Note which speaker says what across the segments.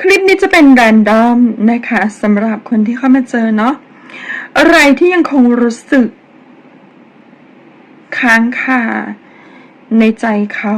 Speaker 1: คลิปนี้จะเป็นแรนดอมนะคะสำหรับคนที่เข้ามาเจอเนาะอะไรที่ยังคงรู้สึก ค้างคาในใจเขา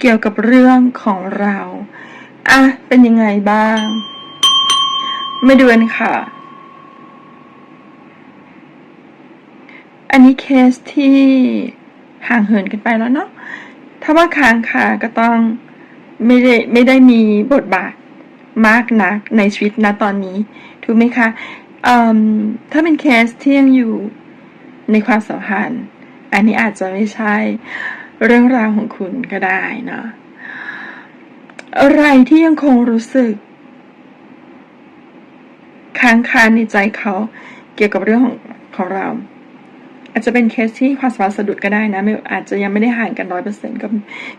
Speaker 1: เกี่ยวกับเรื่องของเราอะเป็นยังไงบ้าง ไมาดูกันค่ะ อันนี้เคสที่ห่างเหินกันไปแล้วเนาะถ้าว่าค้างคาก็ต้องไม่ได้ไม่ได้มีบทบาท มากนักในชีวิตณตอนนี้ ถูกไหมคะมถ้าเป็นเคสที่ยังอยู่ในความสัมพันธ์ อันนี้อาจจะไม่ใช่เรื่องราวของคุณก็ได้เนาะอะไรที่ยังคงรู้สึก ค้างคาในใจเขาเกี่ยวกับเรื่องของของเรา อาจจะเป็นเคสที่ความสัมพันธ์สะดุดก็ได้นะไม่อาจจะยังไม่ได้ห่างกันร้อยเปอร์เซ็นต์ก็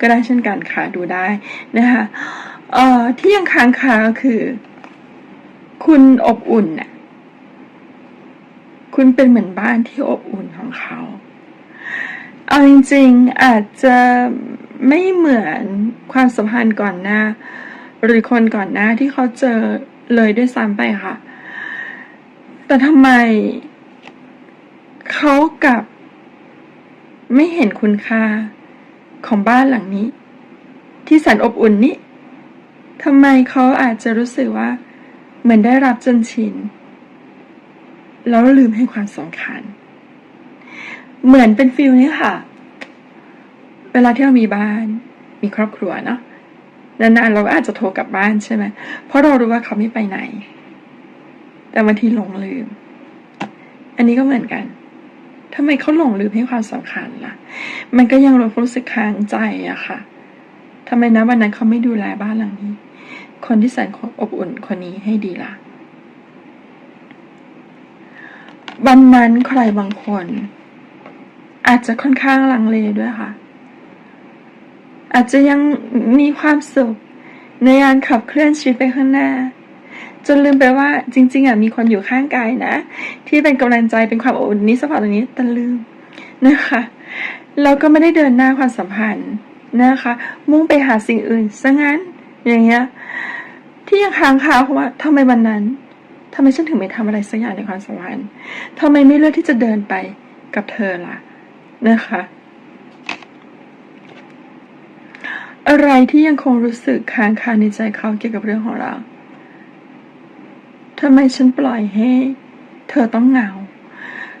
Speaker 1: ก็ได้เช่นกันค่ะดูได้นะคะ เอ่อที่ยังค้างคาคือ คุณอบอุ่นน่ะคุณเป็นเหมือนบ้านที่อบอุ่นของเขา เอาจริงๆอาจจะไม่เหมือนความสัมพันธ์ก่อนหน้า หรือคนก่อนหน้าที่เขาเจอเลยด้วยซ้ำไปค่ะ แต่ทำไมเขากับไม่เห็นคุณค่าของบ้านหลังนี้ ที่แสนอบอุ่นนี้ ทำไมเขาอาจจะรู้สึกว่า เหมือนได้รับจนชิน แล้วลืมให้ความสำคัญ เหมือนเป็นฟิลนี้ค่ะ เวลาที่เรามีบ้าน มีครอบครัวเนาะนานๆเราก็อาจจะโทรกลับบ้านใช่ไหม เพราะเรารู้ว่าเขาไม่ไปไหน แต่บางทีหลงลืม อันนี้ก็เหมือนกันทำไมเขาหลงลืมให้ความสำคัญล่ะ มันก็ยังรู้สึกค้างใจอะค่ะทำไมนะวันนั้นเขาไม่ดูแลบ้านหลังนี้ คนที่แสนอบอุ่นคนนี้ให้ดีล่ะ วันนั้นใครบางคน อาจจะค่อนข้างลังเลด้วยค่ะ อาจจะยังมีความสุขในการขับเคลื่อนชีวิตไปข้างหน้า จนลืมไปว่าจริง ๆอะมีคนอยู่ข้างกายนะ ที่เป็นกำลังใจเป็นความอบอุ่นนี้สปอร์ตตรงนี้แต่ลืมนะคะเราก็ไม่ได้เดินหน้าความสัมพันธ์นะคะ มุ่งไปหาสิ่งอื่นซะงั้น อย่างเงี้ย ที่ยังค้างคาเพราะว่าทำไมวันนั้นทำไมฉันถึงไม่ทำอะไรสักอย่างในความสัมพันธ์ทำไมไม่เลือกที่จะเดินไปกับเธอล่ะนะคะอะไรที่ยังคงรู้สึกค้างคาในใจเขาเกี่ยวกับเรื่องของเราทำไมฉันปล่อยให้ เธอต้องเหงา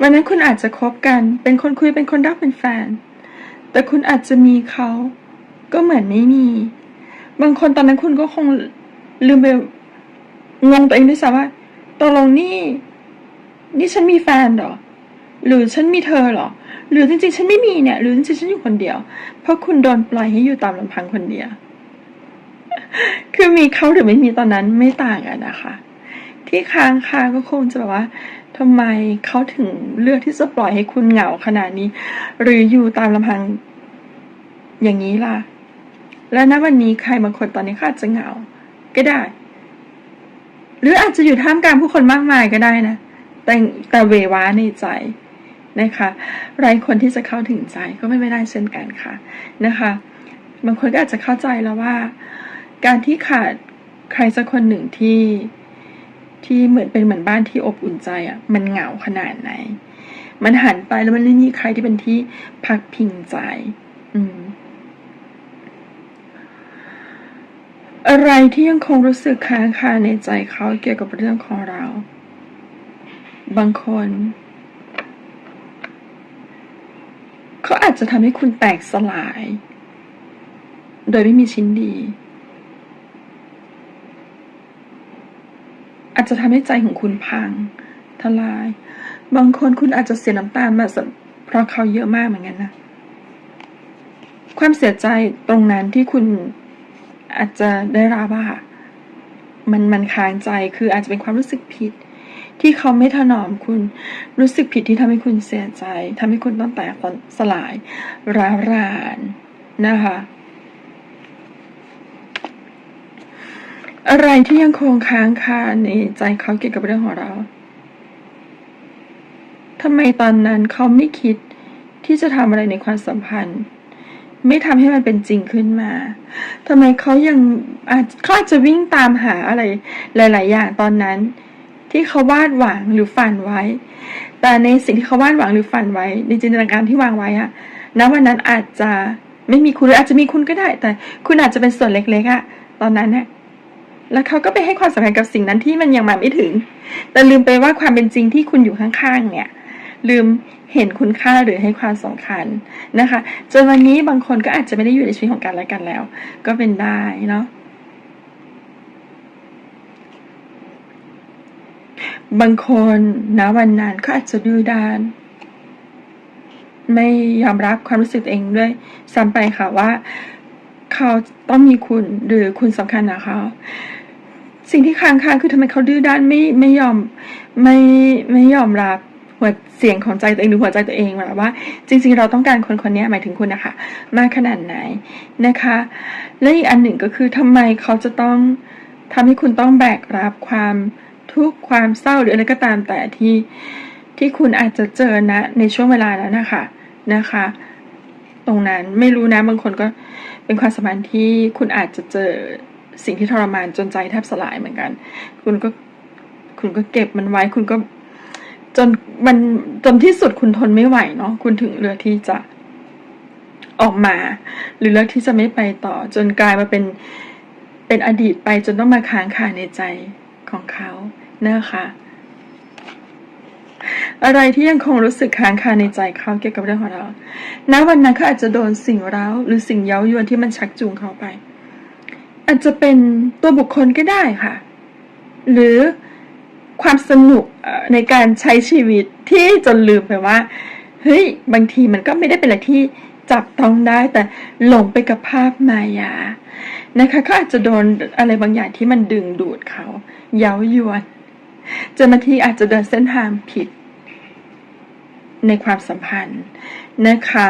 Speaker 1: วันนั้นคุณอาจจะคบกัน เป็นคนคุยเป็นคนรักเป็นแฟน แต่คุณอาจจะมีเขา ก็เหมือนไม่มี บางคนตอนนั้นคุณก็คงลืมไปงงตัวเองด้วยซ้ำว่าตกลงนี่นี่ฉันมีแฟนเหรอ หรือฉันมีเธอเหรอ หรือจริงๆ ฉันไม่มีเนี่ย หรือจริงๆ ฉันอยู่คนเดียว เพราะคุณโดนปล่อยให้อยู่ตามลำพังคนเดียว คือมีเขาหรือไม่มีตอนนั้นไม่ต่างกันนะคะ ที่ค้างคาก็คงจะแบบว่าทำไมเขาถึงเลือกที่จะปล่อยให้คุณเหงาขนาดนี้ หรืออยู่ตามลำพังอย่างนี้ล่ะ และณวันนี้ใครบางคนตอนนี้เขาอาจจะเหงา ก็ได้ หรืออาจจะอยู่ท่ามกลางผู้คนมากมายก็ได้นะ แต่แต่เวว้าในใจนะคะไรคนที่จะเข้าถึงใจก็ไม่ได้เช่นกันค่ะนะคะ บางคนก็อาจจะเข้าใจแล้วว่า การที่ขาดใครสักคนหนึ่งที่ที่เหมือนเป็นเหมือนบ้านที่อบอุ่นใจอะ่ะ มันเหงาขนาดไหน มันหันไปแล้วมันไม่มีใครที่เป็นที่พักพิงใจ อืม อะไรที่ยังคงรู้สึกค้างคาในใจเขาเกี่ยวกับเรื่องของเรา บางคน เขาอาจจะทำให้คุณแตกสลาย โดยไม่มีชิ้นดี อาจจะทำให้ใจของคุณพัง ทลาย บางคนคุณอาจจะเสียน้ำตามาเพราะเขาเยอะมากเหมือนกันนะ ความเสียใจตรงนั้นที่คุณ อาจจะได้รับว่ามันมันค้างใจคืออาจจะเป็นความรู้สึกผิด ที่เขาไม่ถนอมคุณรู้สึกผิดที่ทำให้คุณเสียใจทำให้คุณต้องแตกสลายร้าวรานนะคะอะไรที่ยังคงค้างคาในใจเขาเกี่ยวกับเรื่องของเราทำไมตอนนั้นเขาไม่คิดที่จะทำอะไรในความสัมพันธ์ ไม่ทำให้มันเป็นจริงขึ้นมาทำไมเขายังอาจเขาอาจจะวิ่งตามหาอะไรหลาย ๆ อย่างตอนนั้น ที่เขาวาดหวังหรือฝันไว้ แต่ในสิ่งที่เขาวาดหวังหรือฝันไว้ ในจินตนาการที่วางไว้อะณวันนั้นอาจจะไม่มีคุณหรืออาจจะมีคุณก็ได้ แต่คุณอาจจะเป็นส่วนเล็ก ๆอะตอนนั้นเนี่ยแล้วเขาก็ไปให้ความสำคัญกับสิ่งนั้นที่มันยังมาไม่ถึง แต่ลืมไปว่าความเป็นจริงที่คุณอยู่ข้างๆ เนี่ย ลืม เห็นคุณค่าหรือให้ความสำคัญนะคะจนวันนี้บางคนก็อาจจะไม่ได้อยู่ในชีวิตของกันและกันแล้ว ก็เป็นได้เนาะบางคนนะวันนั้นก็อาจจะดื้อด้าน ไม่ยอมรับความรู้สึกเองด้วยซ้ำไปค่ะว่า เขาต้องมีคุณหรือคุณสำคัญนะเขาสิ่งที่ค้างคาคือทำไมเขาดื้อด้านไม่ไม่ยอมไม่ไม่ยอมรับ หัวเสียงของใจตัวเองหรือหัวใจตัวเองว่าว่า จริง ๆ เราต้องการคนคนนี้หมายถึงคุณนะคะมากขนาดไหนนะคะ และอีกอันหนึ่งก็คือทำไมเขาจะต้องทำให้คุณต้องแบกรับความทุกข์ความเศร้าหรืออะไรก็ตามแต่ที่ที่คุณอาจจะเจอนะในช่วงเวลานั้นนะคะนะคะ ตรงนั้นไม่รู้นะบางคนก็เป็นความสัมพันธ์ที่คุณอาจจะเจอสิ่งที่ทรมานจนใจแทบสลายเหมือนกัน คุณก็คุณก็เก็บมันไว้คุณก็ จนมันจนที่สุดคุณทนไม่ไหวเนาะคุณถึงเลือกที่จะออกมา หรือเลือกที่จะไม่ไปต่อ จนกลายมาเป็นเป็นอดีตไปจนต้องมาค้างคาในใจของเขานะคะอะไรที่ยังคงรู้สึกค้างคาในใจเขาเกี่ยวกับเรื่องของเรา ณ วันนั้นเขาอาจจะโดนสิ่งเร้าหรือสิ่งเย้ายวนที่มันชักจูงเขาไป อาจจะเป็นตัวบุคคลก็ได้ค่ะ หรือ ความสนุกในการใช้ชีวิตที่จนลืมไปว่าเฮ้ยบางทีมันก็ไม่ได้เป็นอะไรที่จับต้องได้แต่หลงไปกับภาพมายานะคะเขาอาจจะโดนอะไรบางอย่างที่มันดึงดูดเขาเย้ายวนจนบางทีอาจจะเดินเส้นทางผิด ในความสัมพันธ์นะคะ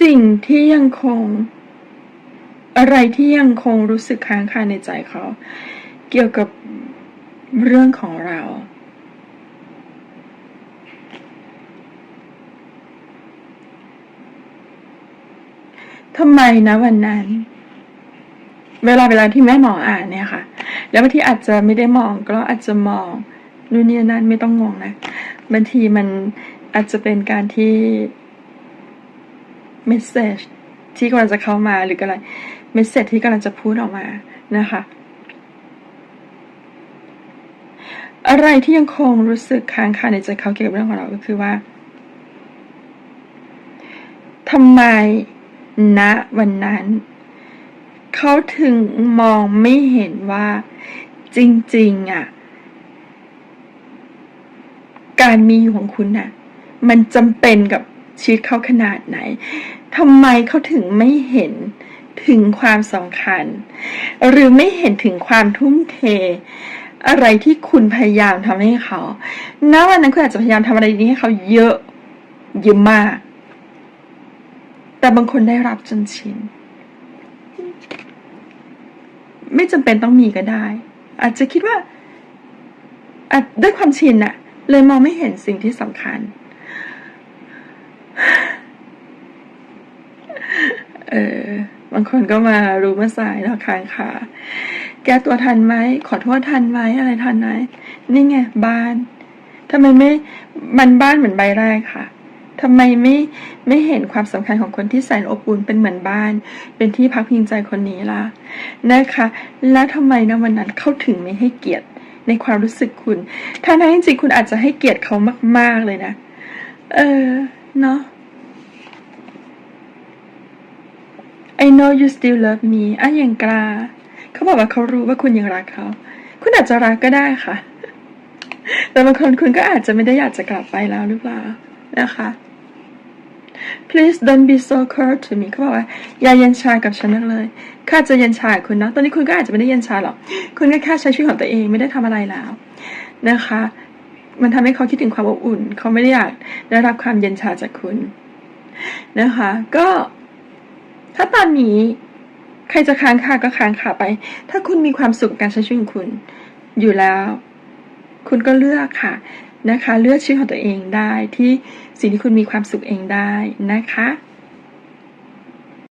Speaker 1: สิ่งที่ยังคง อะไรที่ยังคงรู้สึกค้างคาในใจเขา เกี่ยวกับเรื่องของเรา ทำไมนะวันนั้น เวลาเวลาที่แม่หมออ่านเนี่ยค่ะ แล้วบางทีอาจจะไม่ได้มองก็อาจจะมองนู่นนี่นั่นไม่ต้องงงนะบางทีมันอาจจะเป็นการที่เมสเซจที่กำลังจะเข้ามาหรืออะไร เมสเซจที่กำลังจะพูดออกมานะคะ อะไรที่ยังคงรู้สึกค้างคาในใจเขาเกี่ยวกับเรื่องของเราก็คือว่าทำไมณวันนั้น เขาถึงมองไม่เห็นว่าจริง ๆอะการมีอยู่ของคุณน่ะ มันจำเป็นกับชีวิตเขาขนาดไหนทำไมเขาถึงไม่เห็น ถึงความสำคัญ หรือไม่เห็นถึงความทุ่มเท อะไรที่คุณพยายามทำให้เขาณวันนั้นคุณอาจจะพยายามทำอะไรดีให้เขาเยอะเยอะมาก แต่บางคนได้รับจนชิน ไม่จำเป็นต้องมีก็ได้ อาจจะคิดว่าด้วยความชินอะเลยมองไม่เห็นสิ่งที่สำคัญ เออ บางคนก็มารู้มาสายเนาะค้างค่ะแก้ตัวทันไหมขอโทษทันไหมอะไรทันไหมนี่ไงบ้านทำไมไม่มันบ้านเหมือนใบแรกค่ะทำไมไม่ไม่เห็นความสำคัญของคนที่แสนอบอุ่นเป็นเหมือนบ้าน เป็นที่พักพิงใจคนนี้ล่ะนะคะ แล้วทำไมนะวันนั้นเข้าถึงไม่ให้เกียรติในความรู้สึกคุณ ถ้านั้นจริงๆคุณอาจจะให้เกียรติเขามาก ๆเลยนะ เออ เนาะ I know you still love me อะอย่างกลาเขาบอกว่าเขารู้ว่าคุณยังรักเขา คุณอาจจะรักก็ได้ค่ะ แต่บางคนคุณก็อาจจะไม่ได้อยากจะกลับไปแล้วหรือเปล่านะคะ please don't be so cold to me เขาบอกว่า อย่าเย็นชากับฉันนักเลย ข้าจะเย็นชาคุณนะ ตอนนี้คุณก็อาจจะไม่ได้เย็นชาหรอก คุณก็แค่ใช้ชีวิตของตัวเองไม่ได้ทำอะไรแล้วนะคะ มันทำให้เขาคิดถึงความอบอุ่น เขาไม่ได้อยากได้รับความเย็นชาจากคุณนะคะ ก็ ถ้าตอนนี้ใครจะค้างคาก็ค้างคาไป ถ้าคุณมีความสุขกับการใช้ชีวิตของคุณ อยู่แล้ว คุณก็เลือกค่ะนะคะ เลือกชีวิตของตัวเองได้ที่สิ่งที่คุณมีความสุขเองได้นะคะ